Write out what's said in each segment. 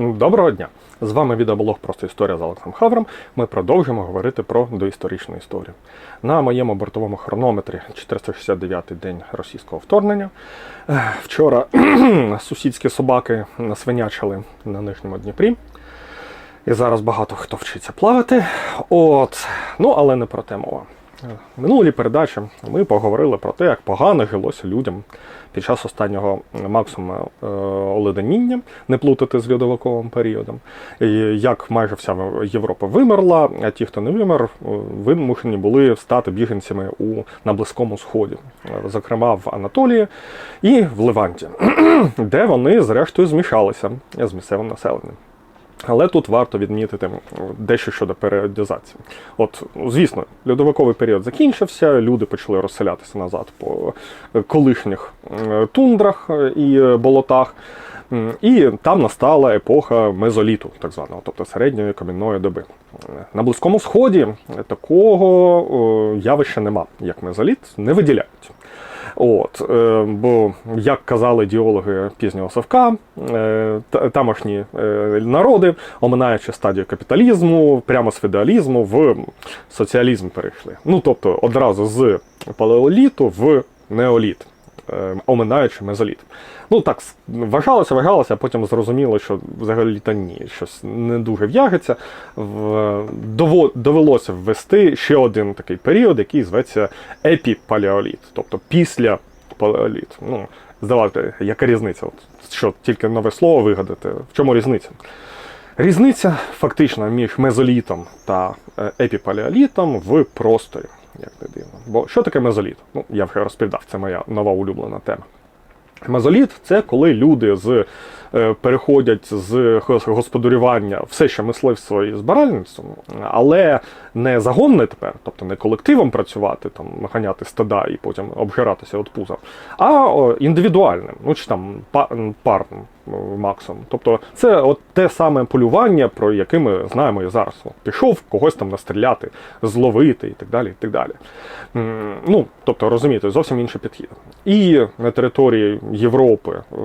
Доброго дня! З вами відеоблог Просто історія з Олексом Хавром. Ми продовжуємо говорити про доісторичну історію. На моєму бортовому хронометрі 469-й день російського вторгнення. Вчора сусідські собаки насвинячили на нижньому Дніпрі. І зараз багато хто вчиться плавати. От, ну але не про те мова. Минулій передачі ми поговорили про те, як погано жилося людям під час останнього максимуму е, оледеніння, не плутати з льодовиковим періодом, і як майже вся Європа вимерла, а ті, хто не вимер, е, вимушені були стати біженцями у, на Близькому Сході, е, зокрема в Анатолії і в Леванті, де вони зрештою змішалися з місцевим населенням. Але тут варто відмітити дещо щодо періодизації. От, звісно, льодовиковий період закінчився, люди почали розселятися назад по колишніх е, тундрах і болотах. І там настала епоха мезоліту, так званого, тобто середньої кам'яної доби. Е, На Близькому Сході такого явища нема, як мезоліт, не виділяють. От, е, бо, як казали діологи пізнього совка, е, та- тамошні е, народи, оминаючи стадію капіталізму, прямо з феодалізму в соціалізм перейшли. Ну, тобто одразу з палеоліту в неоліт, оминаючи мезоліт. Ну так вважалося, вважалося, а потім зрозуміло, що взагалі та ні, щось не дуже в'яжеться. Довелося ввести ще один такий період, який зветься епіпалеоліт, тобто після палеоліт. Ну, здавайте, яка різниця? От, що тільки нове слово вигадати? В чому різниця? Різниця фактично між мезолітом та е, епіпалеолітом в просторі, як не дивно. Бо що таке мезоліт? Ну, я вже розповідав, це моя нова улюблена тема. Мезоліт це коли люди з, е, переходять з господарювання все ще мисливство і збиральництво, але не загонне тепер, тобто не колективом працювати, там, ганяти стада і потім обжиратися від пуза, а індивідуальним, ну чи там парним о, максимум. Тобто це от те саме полювання, про яке ми знаємо і зараз. О, Пішов когось там настріляти, зловити і так далі. І так далі. Ну, тобто, розумієте, зовсім інший підхід. І на території Європи, е,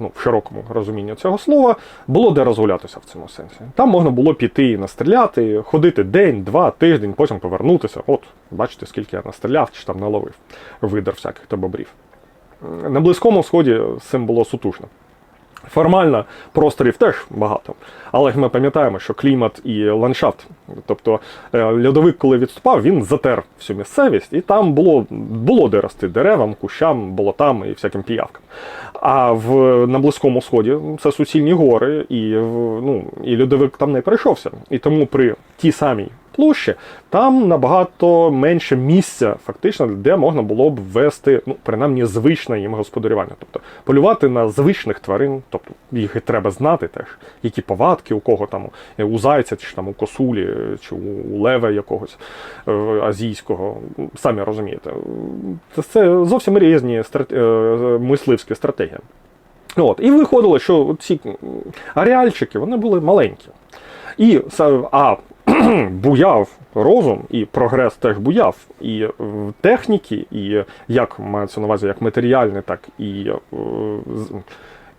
ну, в широкому розумінні цього слова, було де розгулятися в цьому сенсі. Там можна було піти і настріляти, ходити день, два, тиждень, потім повернутися. От, бачите, скільки я настріляв чи там наловив видер всяких та бобрів. На Близькому Сході з цим було сутужно. Формально просторів теж багато, але ми пам'ятаємо, що клімат і ландшафт, тобто е, льодовик, коли відступав, він затер всю місцевість, і там було, було де рости деревам, кущам, болотам і всяким піявкам. А в, на Близькому Сході це суцільні гори, і, ну, і льодовик там не пройшовся. І тому при тій самій площі, там набагато менше місця, фактично, де можна було б ввести, ну, принаймні, звичне їм господарювання. Тобто полювати на звичних тварин, тобто їх і треба знати теж, які повадки у кого там, у зайця, чи там у косулі, чи у лева якогось е, азійського. Самі розумієте. Це, зовсім різні е, мисливські стратегії. От, і виходило, що ці ареальчики вони були маленькі. І а буяв розум, і прогрес теж буяв. І техніки, і як мається на увазі як матеріальне, так і, е,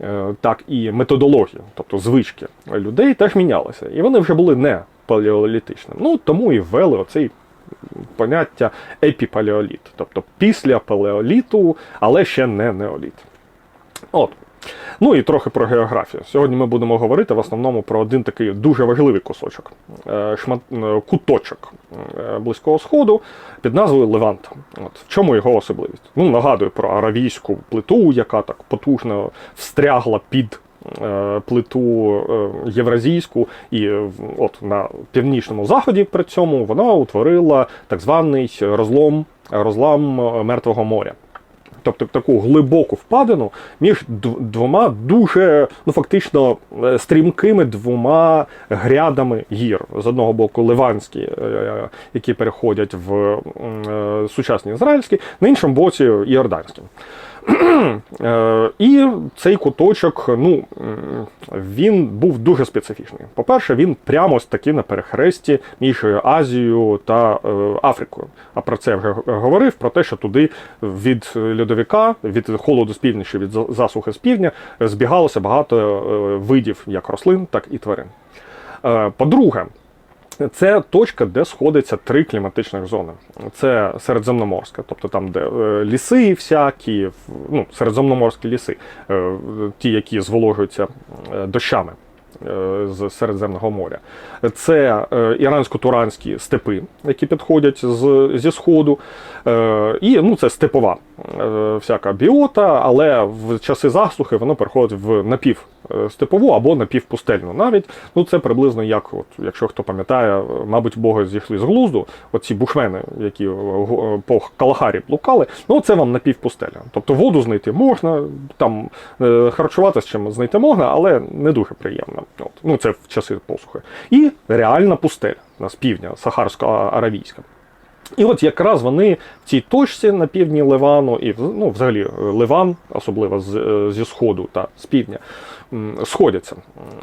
е, так і методологія, тобто звички людей теж мінялися. І вони вже були не палеолітичними. Ну тому і ввели оцей поняття епіпалеоліт, тобто після палеоліту, але ще не неоліт. От. Ну і трохи про географію. Сьогодні ми будемо говорити в основному про один такий дуже важливий кусочок, е, шмат, е, куточок е, Близького Сходу під назвою Левант. От. В чому його особливість? Ну, нагадую про аравійську плиту, яка так потужно встрягла під плиту євразійську, і от на північному заході при цьому вона утворила так званий розлом, розлам Мертвого моря. Тобто таку глибоку впадину між двома дуже, ну фактично, е, стрімкими двома грядами гір. З одного боку ливанські, е, які переходять в е, сучасні ізраїльські, на іншому боці іорданські. Е, І цей куточок, ну, він був дуже специфічний. По-перше, він прямо таки на перехресті між Азією та е, Африкою. А про це я вже говорив, про те, що туди від льодовика, від холоду з півночі, від засухи з півдня збігалося багато е, видів як рослин, так і тварин. По-друге, це точка, де сходяться три кліматичних зони. Це середземноморська, тобто там, де е, ліси всякі, ну, середземноморські ліси, е, ті, які зволожуються е, дощами з Середземного моря. Це ірансько-туранські степи, які підходять з, зі сходу. І ну, це степова всяка біота, але в часи засухи воно переходить в напівстепову або напівпустельну навіть. Ну, це приблизно як, от, якщо хто пам'ятає, мабуть, боги зійшли з глузду, оці бушмени, які е, по Калахарі блукали, ну це вам напівпустеля. Тобто воду знайти можна, там е, харчуватися чим знайти можна, але не дуже приємно. От. Ну, це в часи посухи. І реальна пустеля на з півдня, сахарсько-аравійська. І от якраз вони в цій точці на півдні Ливану, і ну, взагалі е, Ливан, особливо з, е, зі сходу та з півдня, сходяться.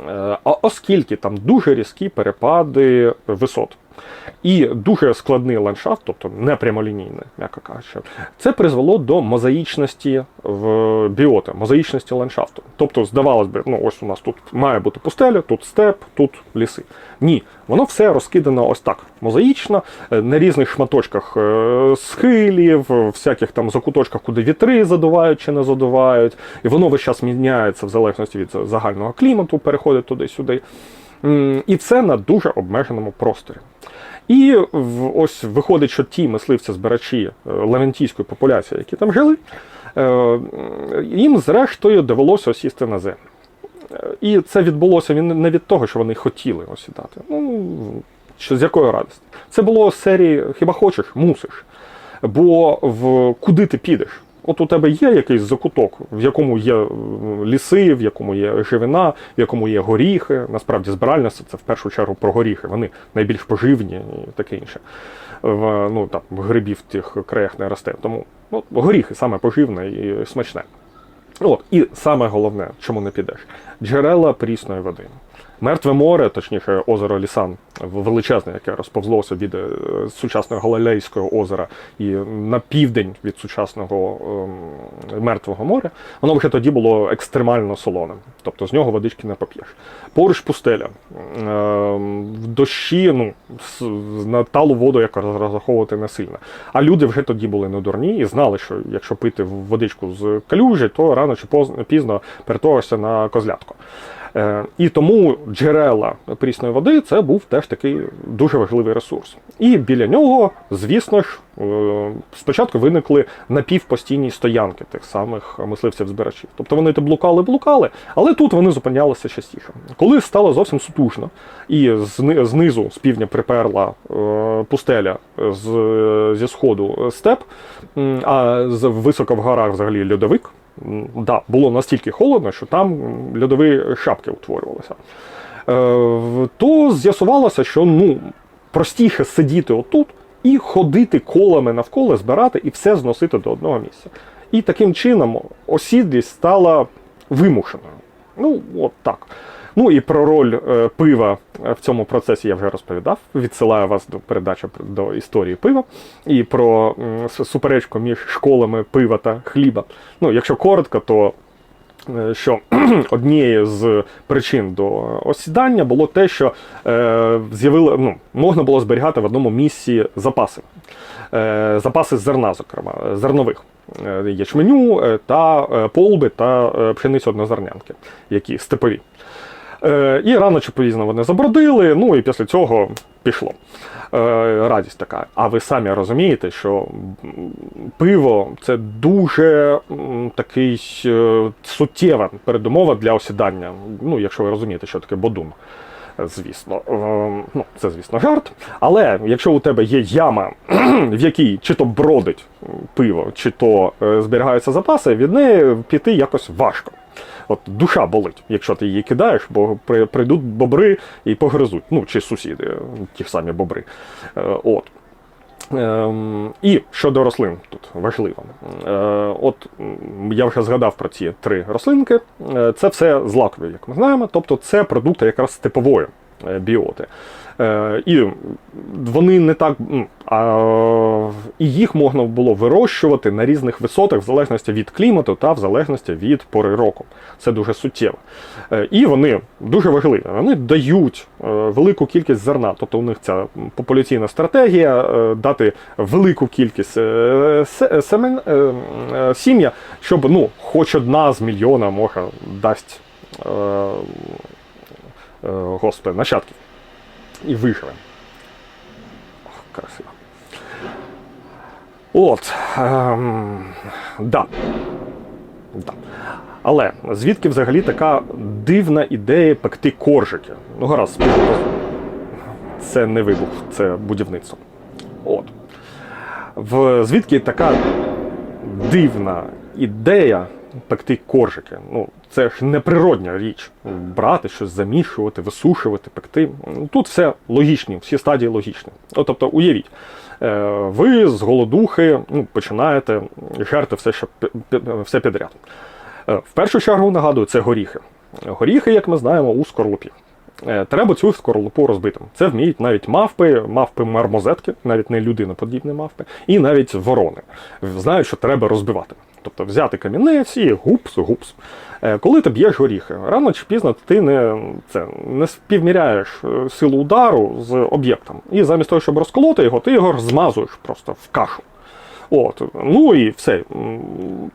Е, А оскільки там дуже різкі перепади висот. І дуже складний ландшафт, тобто не прямолінійний, м'яко кажучи, це призвело до мозаїчності в біоти, мозаїчності ландшафту. Тобто, здавалось би, ну ось у нас тут має бути пустеля, тут степ, тут ліси. Ні, воно все розкидано ось так, мозаїчно, е, на різних шматочках е, схилів, всяких там закуточках, куди вітри задувають чи не задувають. І воно весь час міняється в залежності від загального клімату, переходить туди-сюди. І це на дуже обмеженому просторі. І ось виходить, що ті мисливці-збирачі е, левантійської популяції, які там жили, е, їм зрештою довелося осісти на землю. Е, І це відбулося не від того, що вони хотіли осідати. Ну, що з якої радості? Це було серії Хіба хочеш, мусиш. Бо в куди ти підеш? От у тебе є якийсь закуток, в якому є е, ліси, в якому є живина, в якому є горіхи. Насправді збиральництво це в першу чергу про горіхи. Вони найбільш поживні і таке інше. В, ну, там, грибів в тих краях не росте. Тому ну, горіхи саме поживне і смачне. От, і саме головне, чому не підеш: джерела прісної води. Мертве море, точніше, озеро Лісан, величезне, яке розповзлося від е, сучасного Галилейського озера і на південь від сучасного ем, Мертвого моря, воно вже тоді було екстремально солоним. Тобто з нього водички не поп'єш. Поруч пустеля. Ем, в дощі, ну, на талу воду якраз розраховувати не сильно. А люди вже тоді були не дурні і знали, що якщо пити водичку з калюжі, то рано чи пізно перетворишся на козлятку. Е, І тому джерела прісної води це був теж такий дуже важливий ресурс. І біля нього, звісно ж, е, спочатку виникли напівпостійні стоянки тих самих мисливців-збирачів. Тобто вони то блукали, блукали, але тут вони зупинялися частіше. Коли стало зовсім сутужно, і зни- знизу з півдня приперла е, пустеля зі сходу степ, а з високо в горах взагалі льодовик. Да, було настільки холодно, що там льодові шапки утворювалися. Е, то з'ясувалося, що ну, простіше сидіти отут і ходити колами навколо, збирати і все зносити до одного місця. І таким чином осідлість стала вимушеною. Ну, от так. Ну і про роль е, пива в цьому процесі я вже розповідав. Відсилаю вас до передачі до історії пива і про суперечку між школами пива та хліба. Ну, якщо коротко, то е, що однією з причин до осідання було те, що е, з'явили, ну, можна було зберігати в одному місці запаси. Е, запаси зерна, зокрема, е, зернових. е, Ячменю е, та е, полби та е, пшениці однозернянки, які степові. Е, І рано чи пізно вони забродили, ну і після цього пішло. Е, Радість така. А ви самі розумієте, що пиво це дуже такий е, суттєва передумова для осідання. Ну, якщо ви розумієте, що таке бодун. Звісно, ну це звісно жарт. Але якщо у тебе є яма, в якій чи то бродить пиво, чи то зберігаються запаси, від неї піти якось важко. От душа болить, якщо ти її кидаєш, бо прийдуть бобри і погризуть. Ну, чи сусіди, ті самі бобри. Е, От. Ем, і щодо рослин тут важливо. Е, от я вже згадав про ці три рослинки. Е, це все злакові, як ми знаємо, тобто це продукти якраз типової е, біоти. Е, і вони не так. А, і їх можна було вирощувати на різних висотах, в залежності від клімату та в залежності від пори року. Це дуже суттєво. Е, І вони дуже важливі. Вони дають е, велику кількість зерна. Тобто у них ця популяційна стратегія дати велику кількість семен, сім'я, щоб ну, хоч одна з мільйона може дасть господи, нащадків. І виживе. Ох, красиво. От. Ем, да. Да. Але звідки взагалі така дивна ідея пекти коржики? Ну, гаразд, це не вибух, це будівництво. От. В, звідки така дивна ідея пекти коржики? Ну, це ж неприродня річ. Брати щось, замішувати, висушувати, пекти. Ну, Тут все логічні, всі стадії логічні. О, тобто, уявіть, е, ви з голодухи ну, починаєте жерти все, що, все підряд. Е, В першу чергу нагадую, це горіхи. Горіхи, як ми знаємо, у скорлупі. Е, Треба цю скорлупу розбити. Це вміють навіть мавпи, мавпи мармозетки, навіть не людиноподібні мавпи, і навіть ворони. Знають, що треба розбивати. Тобто взяти камінець і гупс, гупс. Е, Коли ти б'єш горіхи, рано чи пізно ти не, це, не співміряєш е, силу удару з об'єктом. І замість того, щоб розколоти його, ти його змазуєш просто в кашу. От, ну і все.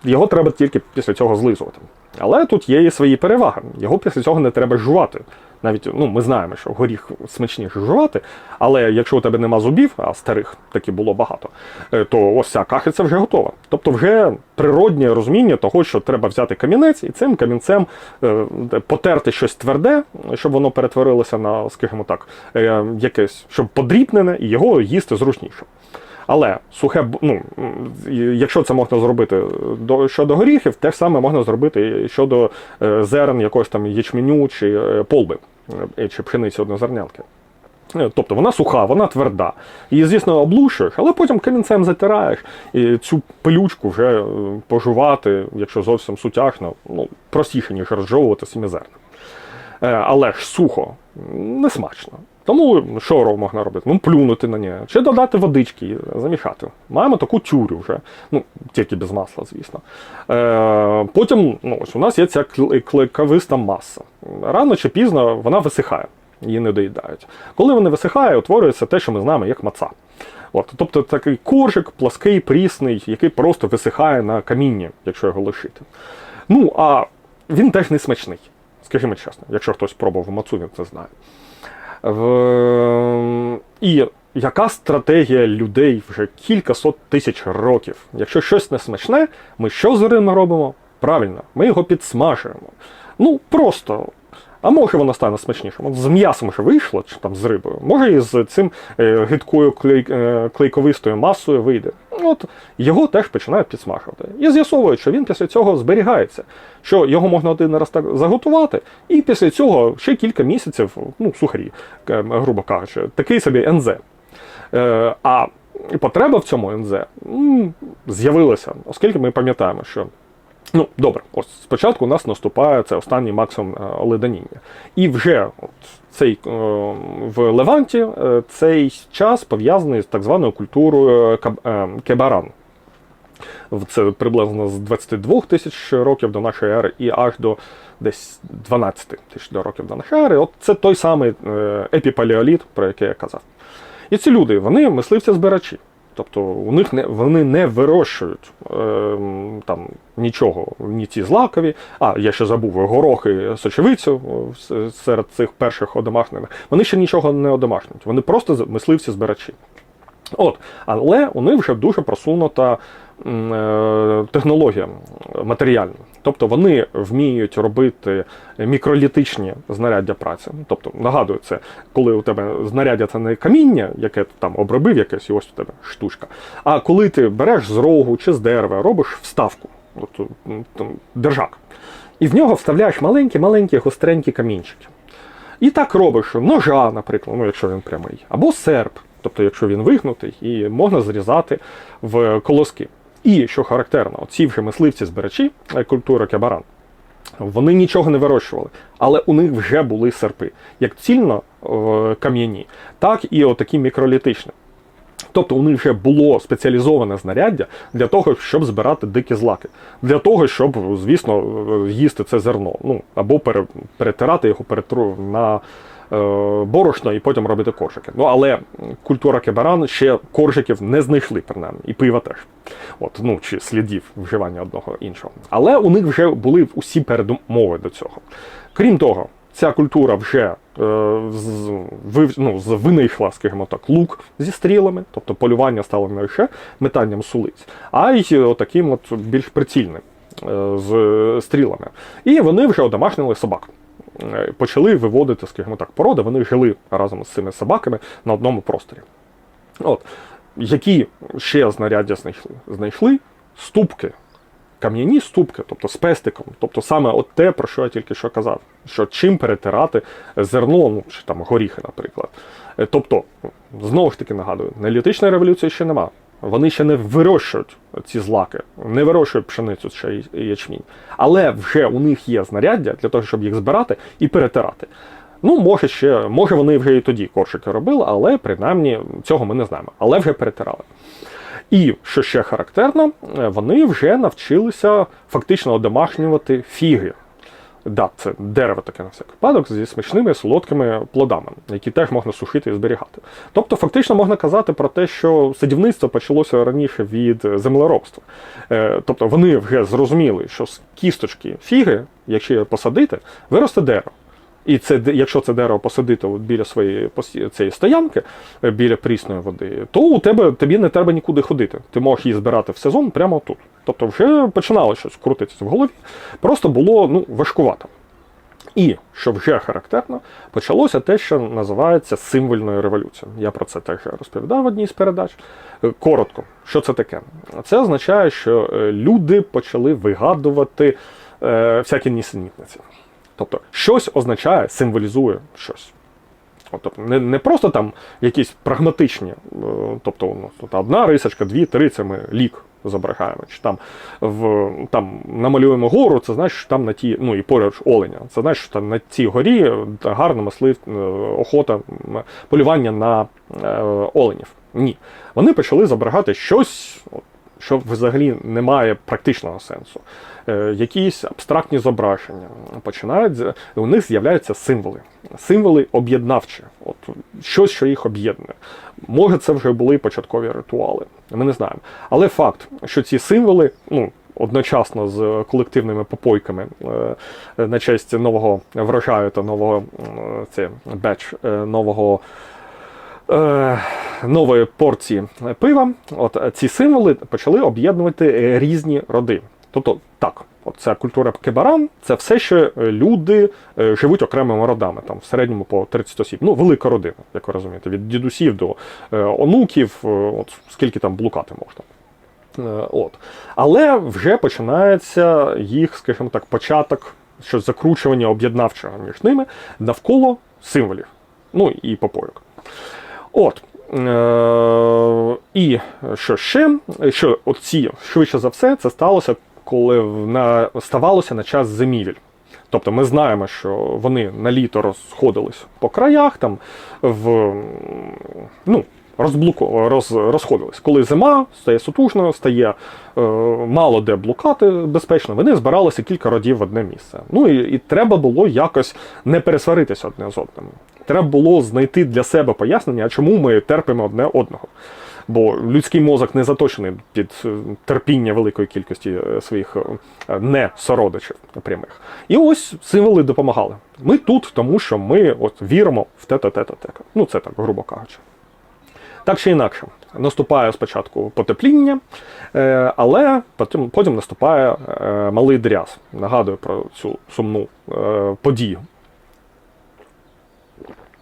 Його треба тільки після цього злизувати. Але тут є і свої переваги. Його після цього не треба жувати. Навіть ну, ми знаємо, що горіх смачніше жувати, але якщо у тебе нема зубів, а старих таки було багато, е, то ось ця кахиця вже готова. Тобто вже природнє розуміння того, що треба взяти камінець і цим камінцем е, потерти щось тверде, щоб воно перетворилося на, скажімо так, е, якесь, щоб подрібнене, і його їсти зручніше. Але сухе, ну, якщо це можна зробити до, щодо горіхів, те ж саме можна зробити щодо е, зерен якогось там ячменю чи е, полби, е, чи пшениці однозернянки. Е, Тобто вона суха, вона тверда. Її, звісно, облущуєш, але потім камінцем затираєш і цю пилючку вже е, пожувати, якщо зовсім сутяжно, ну, простіше, ніж розжовувати самі зерна. Е, Але ж сухо, не смачно. Тому що ро- можна робити? Ну, плюнути на нього, чи додати водички, замішати. Маємо таку тюрю вже, ну, тільки без масла, звісно. Е, потім ну, ось у нас є ця кл- маса. Рано чи пізно вона висихає, її не доїдають. Коли вона висихає, утворюється те, що ми знаємо як маца. От, тобто такий коржик, плаский, прісний, який просто висихає на камінні, якщо його лишити. Ну, а він теж не смачний, скажімо чесно, якщо хтось пробував мацу, він це знає. В... І яка стратегія людей вже кількасот тисяч років? Якщо щось не смачне, ми що з ним робимо? Правильно, ми його підсмажуємо. Ну, просто. А може воно стане смачнішим. От з м'ясом вже вийшло, чи там з рибою, може і з цим е, гидкою клей, е, клейковистою масою вийде. От його теж починають підсмажувати. І з'ясовують, що він після цього зберігається, що його можна один раз так заготувати, і після цього ще кілька місяців, ну, сухарі, е, грубо кажучи, такий собі НЗ. Е, а потреба в цьому НЗ з'явилася, оскільки ми пам'ятаємо, що Ну, добре, ось спочатку у нас наступає це останній максимум е, леденіння. І вже от цей, е, в Леванті е, цей час пов'язаний з так званою культурою кебаран. Це приблизно з 22 тисяч років до нашої ери і аж до десь 12 тисяч років до нашої ери. От це той самий епіпалеоліт, про який я казав. І ці люди, вони мисливці-збирачі. Тобто у них не, вони не вирощують е, там нічого, ні ці злакові. А, я ще забув горохи сочевицю е, серед цих перших одомашнених. Вони ще нічого не одомашнюють. Вони просто мисливці-збирачі. От, але у них вже дуже просунута е, технологія матеріальна. Тобто вони вміють робити мікролітичні знаряддя праці. Тобто, нагадую, це коли у тебе знаряддя це не каміння, яке ти там обробив якесь, і ось у тебе штучка. А коли ти береш з рогу чи з дерева, робиш вставку, от, там, держак, і в нього вставляєш маленькі-маленькі гостренькі камінчики. І так робиш ножа, наприклад, ну якщо він прямий, або серп. тобто, якщо він вигнутий, і можна зрізати в колоски. І що характерно, ці вже мисливці збирачі е, культури кебаран, вони нічого не вирощували, але у них вже були серпи, як цільно е, кам'яні, так і отакі мікролітичні. Тобто у них вже було спеціалізоване знаряддя для того, щоб збирати дикі злаки, для того, щоб, звісно, е, їсти це зерно, ну або перетирати його перетру на борошно і потім робити коржики. Ну але культура кебаран ще коржиків не знайшли, принаймні, і пива теж. От, ну чи слідів вживання одного іншого. Але у них вже були усі передумови до цього. Крім того, ця культура вже е, з, ну, винайшла, скажімо так, лук зі стрілами, тобто полювання стало не лише метанням сулиць, а й таким от більш прицільним е, з стрілами. І вони вже одомашнили собак. Е, Почали виводити, скажімо так, породи, вони жили разом з цими собаками на одному просторі. От. Які ще знаряддя знайшли? Знайшли ступки, кам'яні ступки, тобто з пестиком, тобто саме от те, про що я тільки що казав, що чим перетирати зерно, ну чи там горіхи, наприклад. Е, Тобто, знову ж таки нагадую, неолітичної революції ще нема. Вони ще не вирощують ці злаки, не вирощують пшеницю чи ячмінь. Але вже у них є знаряддя для того, щоб їх збирати і перетирати. Ну, може, ще, може, вони вже і тоді коршики робили, але принаймні цього ми не знаємо. Але вже перетирали. І що ще характерно, е, вони вже навчилися фактично одомашнювати фіги. Да, це дерево таке на всяк випадок зі смачними солодкими плодами, які теж можна сушити і зберігати. Тобто, фактично можна казати про те, що садівництво почалося раніше від землеробства. Е, Тобто вони вже зрозуміли, що з кісточки фіги, якщо посадити, виросте дерево. І це, якщо це дерево посадити от біля своєї цієї стоянки, е, біля прісної води, то у тебе тобі не треба нікуди ходити. Ти можеш її збирати в сезон прямо тут. Тобто вже починало щось крутитися в голові, просто було ну, важкувато. І що вже характерно, почалося те, що називається символьною революцією. Я про це теж розповідав в одній з передач. Е, Коротко, що це таке? Це означає, що е, люди почали вигадувати всякі нісенітниці. Тобто, щось означає, символізує щось. От, Тобто, не, не просто там якісь прагматичні, е, тобто ну, тут одна рисочка, дві, три, це ми лік зображаємо. Чи там, в, там намалюємо гору, це значить, що там на тій, ну і поруч оленя. Це значить, що там на цій горі е, гарно маслив, е, охота, полювання на е, оленів. Ні. Вони почали зображати щось, що взагалі не має практичного сенсу. Е, якісь абстрактні зображення починають у них з'являються символи. Символи об'єднавчі, от щось, що їх об'єднує. Може, це вже були початкові ритуали. Ми не знаємо. Але факт, що ці символи, ну. Одночасно з колективними попойками е, на честь нового врожаю та нового це беч е, нового е, нової порції пива, от е, ці символи почали об'єднувати е, різні роди. Тобто, так, от ця культура кебаран це все, що е, люди е, живуть окремими родами, там в середньому по 30 осіб. Ну, велика родина, як ви розумієте, від дідусів до е, онуків, е, от скільки там блукати можна. Е, От. Але вже починається їх, скажімо так, початок, що закручування об'єднавчого між ними навколо символів. Ну і попойок. От. Е, і що ще? Що оці, швидше за все, це сталося, коли на, ставалося на час зимівель. Тобто ми знаємо, що вони на літо розходились по краях, там в ну, розблуку, роз, розходились. Коли зима стає сутужною, стає е, мало де блукати безпечно, вони збиралися кілька родів в одне місце. Ну і, і треба було якось не пересваритися одне з одним. Треба було знайти для себе пояснення, чому ми терпимо одне одного. Бо людський мозок не заточений під е, терпіння великої кількості е, своїх е, не сородичів прямих. І ось символи допомагали. Ми тут, тому що ми от віримо в те-те, те-те, те. Ну, це так, грубо кажучи. Так чи інакше, наступає спочатку потепління, але потім, потім наступає малий дряз. Нагадую про цю сумну подію.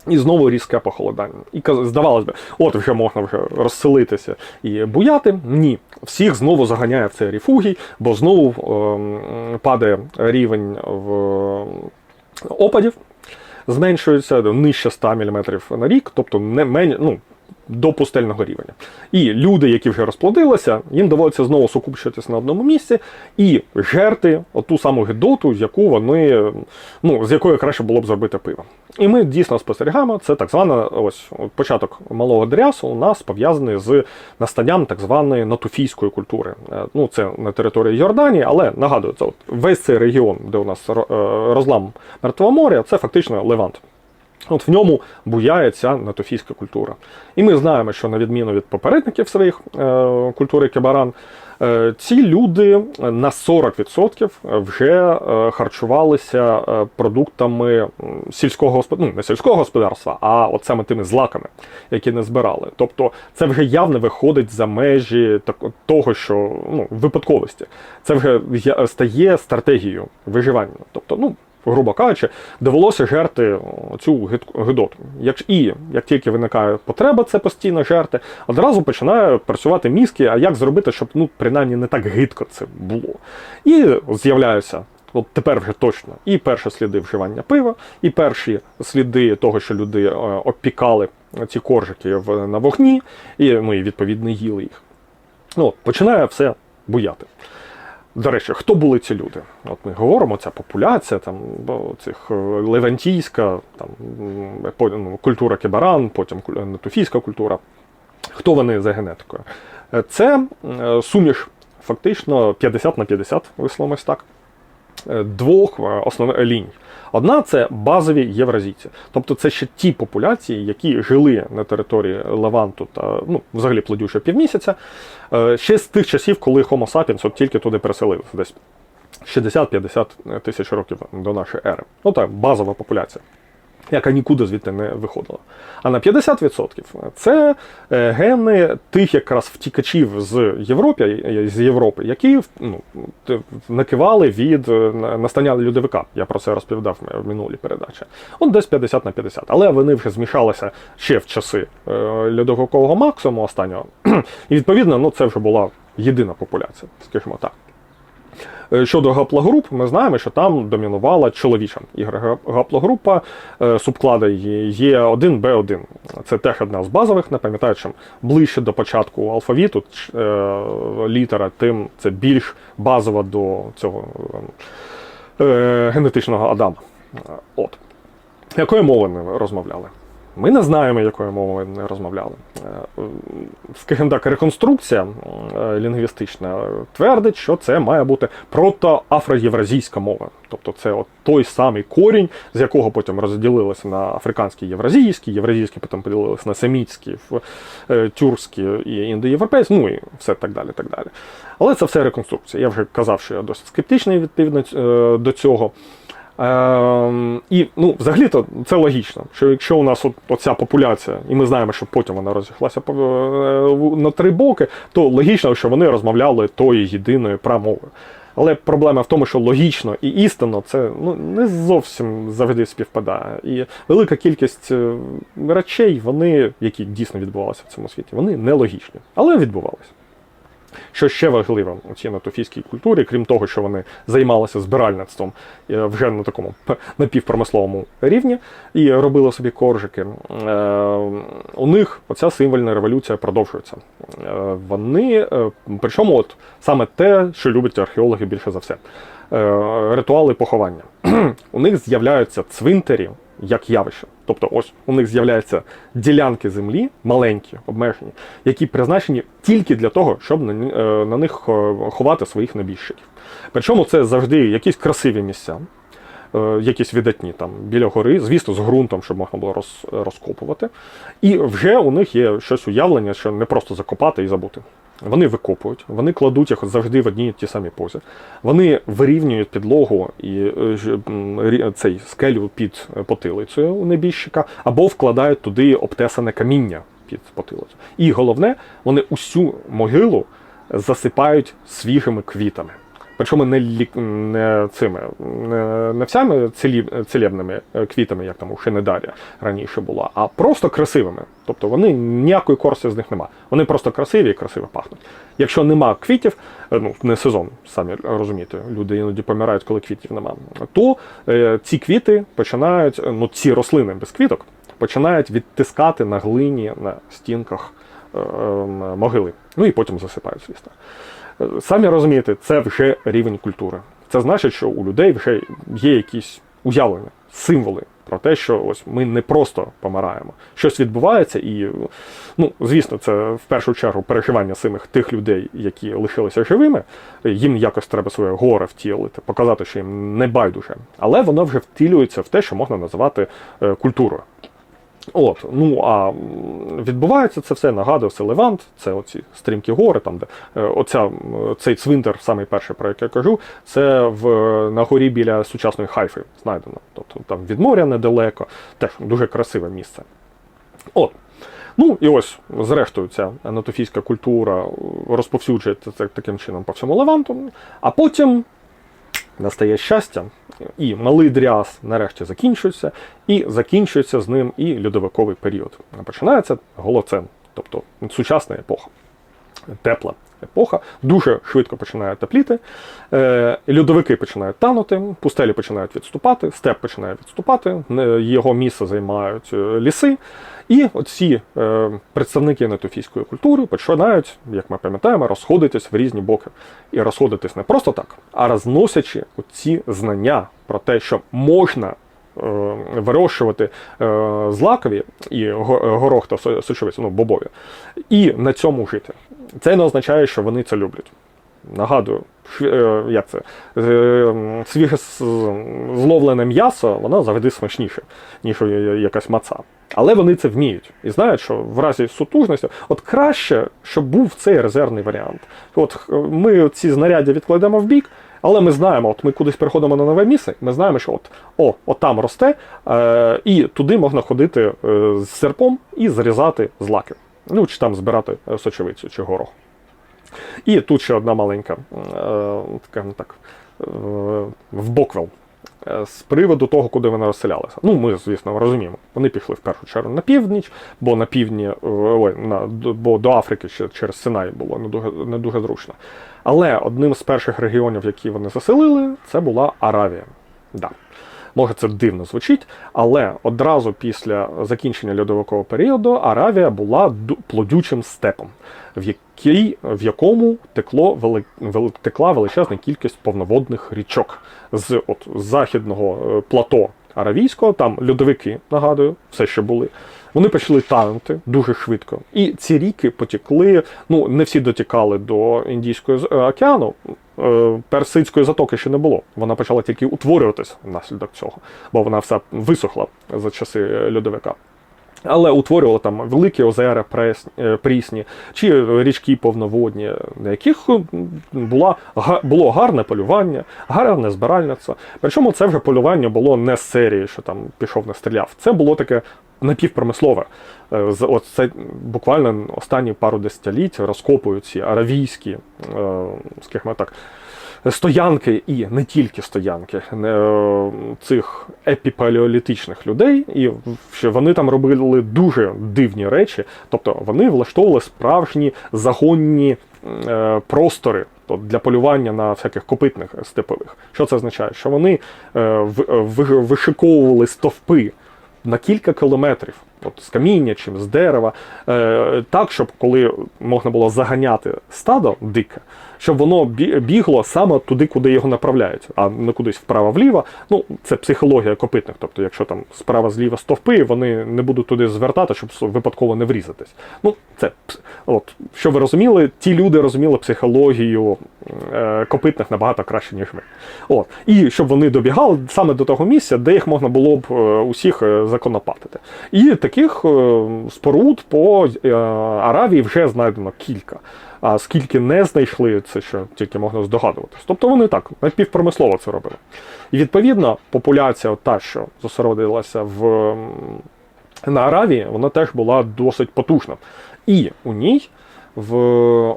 І знову різке похолодання. І здавалось би, от вже можна вже розселитися і буяти. Ні, всіх знову заганяє в цей ріфугій, бо знову е падає рівень в опадів, зменшується до нижче 100 мм на рік, тобто не менш. ну, до пустельного рівня. І люди, які вже розплодилися, їм доводиться знову сукупщитися на одному місці і жерти оту саму гидоту, яку вони, ну, з якої краще було б зробити пиво. І ми дійсно спостерігаємо, це так звана ось початок малого дрясу у нас пов'язаний з настанням так званої натуфійської культури. Е, Ну, це на території Йорданії, але нагадую, це от весь цей регіон, де у нас е, розлам Мертвого моря, це фактично Левант. От в ньому буяє ця натофійська культура. І ми знаємо, що на відміну від попередників своїх е, культури кебаран, е, ці люди на 40% вже е, харчувалися продуктами сільського ну не сільського господарства, а от саме тими злаками, які не збирали. Тобто це вже явно виходить за межі того, що ну, випадковості. Це вже стає стратегією виживання. Тобто, ну грубо кажучи, довелося жерти цю гид- гидоту. Як, і як тільки виникає потреба це постійно жерти, одразу починає працювати мізки, а як зробити, щоб ну, принаймні не так гидко це було. І з'являються. От тепер вже точно і перші сліди вживання пива, і перші сліди того, що люди е, обпікали ці коржики на вогні, і, ну, і відповідно їли їх. Ну, починає все буяти. До речі, хто були ці люди? От ми говоримо, ця популяція, там цих е, левантійська, там ну, культура кебаран, потім натуфійська культура. Хто вони за генетикою? Е, Це е, суміш фактично 50 на 50, висловимось так, двох е, основних ліній. Одна це базові євразійці, тобто це ще ті популяції, які жили на території Леванту та ну, взагалі плодючого півмісяця, е, ще з тих часів, коли Homo sapiens от тільки туди переселився, десь 60-50 тисяч років до нашої ери. Ну так, базова популяція, яка нікуди звідти не виходила. А на 50% це е, гени тих якраз втікачів з Європи, з Європи, які ну, накивали від е, настання льодовика. Я про це розповідав в минулій передачі. От десь 50 на 50. Але вони вже змішалися ще в часи е, льодовикового максимуму останнього. І відповідно, ну це вже була єдина популяція, скажімо так. Е, Щодо гаплогруп, ми знаємо, що там домінувала чоловіча ігра гаплогрупа, е, субклади її є 1Б1. Це теж одна з базових, не пам'ятаю, чим ближче до початку алфавіту е, літера, тим це більш базова до цього генетичного Адама. От. Якою мовою вони розмовляли? Ми не знаємо, якою мовою вони розмовляли. Е, Скажімо так, реконструкція е, лінгвістична твердить, що це має бути протоафроєвразійська мова. Тобто це от той самий корінь, з якого потім розділилося на африканський євразійський, євразійський потім поділилися на в- е, і індоєвропейський, ну і все так далі. так далі. Але це все реконструкція. Я вже казав, що я досить скептичний відповідно е, до цього. Ем, і ну, взагалі-то це логічно, що якщо у нас от, оця популяція, і ми знаємо, що потім вона розійшлася е, на три боки, то логічно, що вони розмовляли тою єдиною прамовою. Але проблема в тому, що логічно і істинно це ну, не зовсім завжди співпадає. І велика кількість е, речей, вони, які дійсно відбувалися в цьому світі, вони нелогічні, але відбувалися. Що ще важливо у цій натофійській культурі, крім того, що вони займалися збиральництвом е, вже на такому напівпромисловому рівні і робили собі коржики, е, у них оця символьна революція продовжується. Е, Вони, причому от саме те, що люблять археологи більше за все, ритуали поховання. У них з'являються цвинтарі як явище. Тобто, ось у них з'являються ділянки землі, маленькі, обмежені, які призначені тільки для того, щоб на, е, на них е, ховати своїх набіжчиків. Причому це завжди якісь красиві місця, е, якісь видатні там біля гори, звісно, з ґрунтом, щоб можна було роз, розкопувати. І вже у них є щось уявлення, що не просто закопати і забути. Вони викопують, вони кладуть їх завжди в одній ті самі позі. Вони вирівнюють підлогу і е, цей скелю під потилицею у небіжчика, або вкладають туди обтесане каміння під потилицю. І головне, вони усю могилу засипають свіжими квітами. Причому не, лі... не цими, не, не всями целі... целебними е, квітами, як там у Шенедарі раніше було, а просто красивими. Тобто вони ніякої користі з них нема. Вони просто красиві і красиво пахнуть. Якщо нема квітів, е, ну не сезон, самі розумієте, люди іноді помирають, коли квітів нема, то е, ці квіти починають, ну ці рослини без квіток починають відтискати на глині на стінках е, ем, могили. Ну і потім засипають, звісно. Самі розумієте, це вже рівень культури. Це значить, що у людей вже є якісь уявлення, символи про те, що ось ми не просто помираємо. Щось відбувається, і ну, звісно, це в першу чергу переживання самих тих людей, які лишилися живими. Їм якось треба своє горе втілити, показати, що їм не байдуже. Але воно вже втілюється в те, що можна називати е, культурою. От, ну а відбувається це все, нагадую, це Левант, це оці стрімкі гори, там, де е, оця, цей цвинтар, самий перший, про який я кажу, це в, на горі біля сучасної Хайфи знайдено. Тобто там від моря недалеко, теж дуже красиве місце. От. Ну і ось, зрештою, ця анатофійська культура розповсюджується так- таким чином по всьому Леванту, а потім настає щастя, і малий дряс нарешті закінчується, і закінчується з ним і льодовиковий період. Починається голоцен, тобто сучасна епоха, тепла епоха, дуже швидко починає тепліти, е, льодовики починають танути, пустелі починають відступати, степ починає відступати, його місце займають е, ліси. І оці е, представники натофійської культури починають, як ми пам'ятаємо, розходитись в різні боки. І розходитись не просто так, а розносячи оці знання про те, що можна е, вирощувати е, злакові і горох та со- сочовицю, ну, бобові, і на цьому жити. Це не означає, що вони це люблять. Нагадую, е, як це е, свіже зловлене м'ясо, воно завжди смачніше, ніж якась маца. Але вони це вміють і знають, що в разі сутужності, от краще, щоб був цей резервний варіант. От е, ми ці знаряддя відкладемо в бік, але ми знаємо, от ми кудись приходимо на нове місце, ми знаємо, що от, о, от там росте, е, і туди можна ходити е, з серпом і зрізати злаки. Ну, чи там збирати е, сочевицю чи горох. І тут ще одна маленька, е, скажімо так, е, в боквел. Е, З приводу того, куди вони розселялися. Ну, ми, звісно, розуміємо. Вони пішли в першу чергу на північ, бо на півдні, ой, на, бо до Африки ще через Синай було не дуже, не дуже зручно. Але одним з перших регіонів, які вони заселили, це була Аравія. Да. Може, це дивно звучить, але одразу після закінчення льодовикового періоду Аравія була плодючим степом, в, який, в якому текло вели, вели- текла величезна кількість повноводних річок з от, західного е, плато Аравійського, там льодовики, нагадую, все ще були. Вони почали танути дуже швидко. І ці ріки потекли, ну не всі дотікали до Індійського е, океану. Е, Персидської затоки ще не було. Вона почала тільки утворюватись внаслідок цього, бо вона вся висохла за часи льодовика. Але утворювали там великі озера е, прісні чи річки повноводні, на яких була, було гарне полювання, гарне збиральництво. Причому це вже полювання було не з серії, що там пішов настріляв. Це було таке напівпромислове. Е, От це буквально останні пару десятиліть розкопують ці аравійські, е, скажімо так, стоянки і не тільки стоянки е, цих епіпалеолітичних людей, і що вони там робили дуже дивні речі. Тобто вони влаштовували справжні загонні простори то для полювання на всяких копитних степових. Що це означає? Що вони вишиковували стовпи на кілька кілометрів, от з каміння чи з дерева, е, так, щоб коли можна було заганяти стадо дике, щоб воно бігло саме туди, куди його направляють, а не кудись вправо-вліво. Ну, це психологія копитних. Тобто, якщо там справа-зліва стовпи, вони не будуть туди звертати, щоб випадково не врізатись. Ну, це от, що ви розуміли, ті люди розуміли психологію е, копитних набагато краще, ніж ми. От. І щоб вони добігали саме до того місця, де їх можна було б е, усіх е, законопатити. І таких е, споруд по е, Аравії вже знайдено кілька. А скільки не знайшли, це що тільки можна здогадуватись. Тобто вони так напівпромислово це робили. І відповідно популяція, та, що зосередилася в на Аравії, вона теж була досить потужна. І у ній в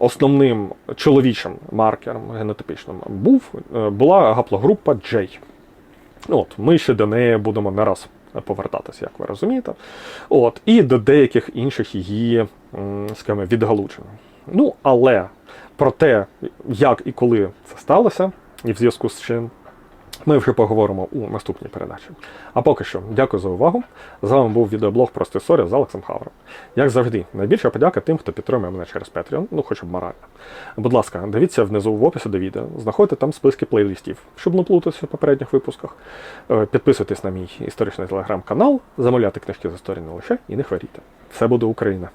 основним чоловічим маркером генотипічним був, е, була гаплогрупа J. От, ми ще до неї будемо не раз повертатися, як ви розумієте. От, і до деяких інших її, скажімо, відгалуджень. Ну, але про те, як і коли це сталося, і в зв'язку з чим Ми вже поговоримо у наступній передачі. А поки що, дякую за увагу. З вами був відеоблог Просто історія з Алексом Хавром. Як завжди, найбільша подяка тим, хто підтримує мене через Patreon, ну хоча б морально. Будь ласка, дивіться внизу в описі до відео, знаходьте там списки плейлистів, щоб не плутатися в попередніх випусках. Е, Підписуйтесь на мій історичний телеграм-канал, замовляйте книжки з історії не лише і не хворійте. Все буде Україна!